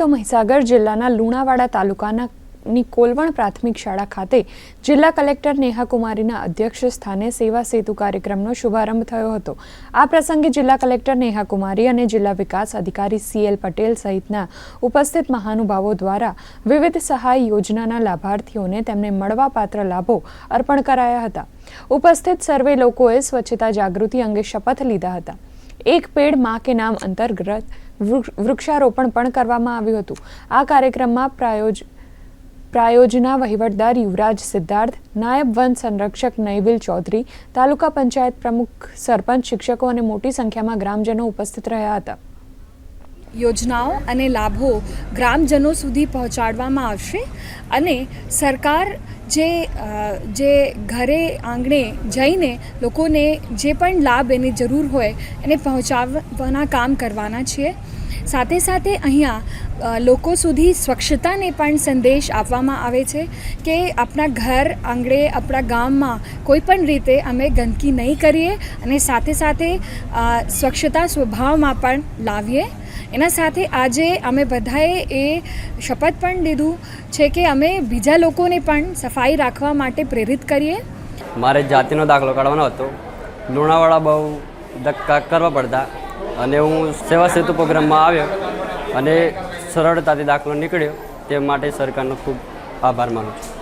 તો મહીસાગર જિલ્લાના લુણાવાડા તાલુકાના ની કોલવણ પ્રાથમિક શાળા ખાતે જિલ્લા કલેક્ટર નેહા કુમારીના અધ્યક્ષ સ્થાને સેવા સેતુ કાર્યક્રમનો શુભારંભ થયો હતો. આ પ્રસંગે જિલ્લા કલેક્ટર નેહા કુમારી અને જિલ્લા વિકાસ અધિકારી સીએલ પટેલ સહિતના ઉપસ્થિત મહાનુભાવો દ્વારા વિવિધ સહાય યોજનાના લાભાર્થીઓને તેમને મળવાપાત્ર લાભો અર્પણ કરાયા હતા. ઉપસ્થિત સર્વે લોકોએ સ્વચ્છતા જાગૃતિ અંગે શપથ લીધા હતા. એક પેડ મા કે નામ અંતર્ગત વૃક્ષારોપણ પણ કરવામાં આવ્યું હતું. આ કાર્યક્રમમાં પ્રાયોજ પ્રાયોજના વહીવટદાર યુવરાજ સિદ્ધાર્થ, નાયબ વન સંરક્ષક નૈવિલ ચૌધરી, તાલુકા પંચાયત પ્રમુખ, સરપંચ, શિક્ષકો અને મોટી સંખ્યામાં ગ્રામજનો ઉપસ્થિત રહ્યા હતા. યોજનાઓ અને લાભો ગ્રામજનો સુધી પહોંચાડવામાં આવશે અને સરકાર જે જે ઘરે આંગણે જઈને લોકોને જે પણ લાભ એની જરૂર હોય એને પહોંચાડવાના કામ કરવાના છીએ. સાથે સાથે અહીંયા લોકો સુધી સ્વચ્છતાને પણ સંદેશ આપવામાં આવે છે કે આપણા ઘર આંગણે, આપણા ગામમાં કોઈ પણ રીતે અમે ગંદકી નહીં કરીએ અને સાથે સાથે સ્વચ્છતા સ્વભાવમાં પણ લાવીએ. એના સાથે આજે અમે બધાએ એ શપથ પણ લીધું છે કે અમે બીજા લોકોને પણ સફાઈ રાખવા માટે પ્રેરિત કરીએ. મારે જાતિનો દાખલો કાઢવાનો હતો. લુણાવાડા બહુ ધક્કા કરવા પડતા અને હું સેવા સેતુ પ્રોગ્રામમાં આવ્યો અને સરળતાથી દાખલો નીકળ્યો તે માટે સરકારનો ખૂબ આભાર માનું છું.